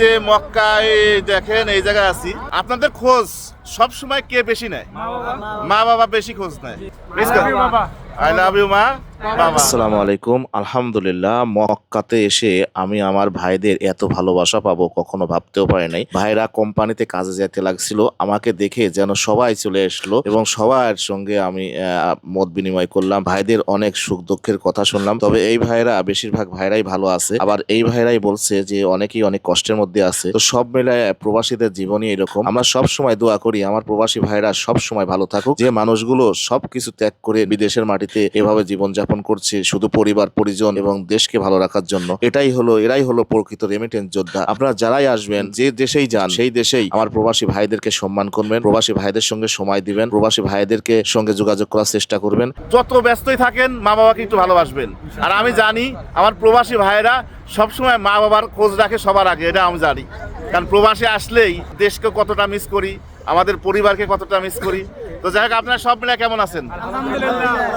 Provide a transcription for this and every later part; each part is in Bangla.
যে মক্কায় দেখেন এই জায়গায় আছি। আপনাদের খোঁজ সব সময় কে বেশি নেয়? মা বাবা? বেশি খোঁজ নেয়। আই লাভ ইউ মা। আসসালামু আলাইকুম আলহামদুলিল্লাহ, মক্কাতে এসে আমি আমার ভাইদের এত ভালোবাসা পাবো, কখনো ভাবতেও পারি নাই। ভাইরা কোম্পানিতে কাজে যেতে লাগছিল, আমাকে দেখে যেন সবাই চলে আসলো এবং সবার সঙ্গে আমি মত বিনিময় করলাম। ভাইদের অনেক সুখ দুঃখের কথা শুনলাম, তবে এই ভাইরা, বেশিরভাগ ভাইরাই ভালো আছে। আবার এই ভাইরাই বলছে যে, অনেকেই অনেক কষ্টের মধ্যে আছে। তো সব মিলায় প্রবাসীদের জীবনই এরকম। আমরা সব সময় দোয়া করি, আমার প্রবাসী ভাইরা সব সময় ভালো থাকুক। যে মানুষগুলো সবকিছু ত্যাগ করে বিদেশের মাটিতে এভাবে জীবনযাপন করছে শুধু পরিবার, পরিজন এবং দেশকে ভালো রাখার জন্য। এটাই হলো, এরাই হলো প্রকৃত রেমিটেন্স যোদ্ধা। আপনারা যারাই আসবেন, যে দেশেই যান, সেই দেশেই আমার প্রবাসী ভাইদেরকে সম্মান করবেন, প্রবাসী ভাইদের সঙ্গে সময় দিবেন, প্রবাসী ভাইদেরকে সঙ্গে যোগাযোগ করার চেষ্টা করবেন। যত ব্যস্তই থাকেন মা বাবাকে একটু ভালোবাসবেন। আর আমি জানি, আমার প্রবাসী ভাইয়েরা সবসময় মা বাবার খোঁজ রাখে সবার আগে, এটা আমি জানি। কারণ প্রবাসী আসলেই দেশকে কতটা মিস করি, আমাদের পরিবারকে কতটা মিস করি তো যাই হোক আপনারা সব মিলে কেমন আছেন?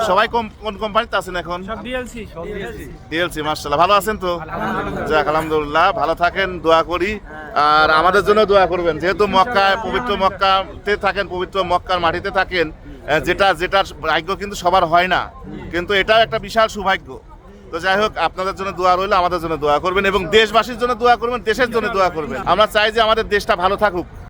সবাই কোন- কোম্পানিতে আছেন এখন? ডিএলসি মার্শাল্লাহ ভালো আছেন তো? যাক আলহামদুলিল্লাহ ভালো থাকেন দোয়া করি। আর আমাদের জন্য দোয়া করবেন। যেহেতু মক্কায় পবিত্র মক্কাতে থাকেন পবিত্র মক্কার মাটিতে থাকেন যেটা যেটার ভাগ্য কিন্তু সবার হয় না। কিন্তু এটাও একটা বিশাল সৌভাগ্য। তো যাই হোক আপনাদের জন্য দোয়া রইল আমাদের জন্য দোয়া করবেন এবং দেশবাসীর জন্য দোয়া করবেন দেশের জন্য দোয়া করবেন। আমরা চাই যে আমাদের দেশটা ভালো থাকুক।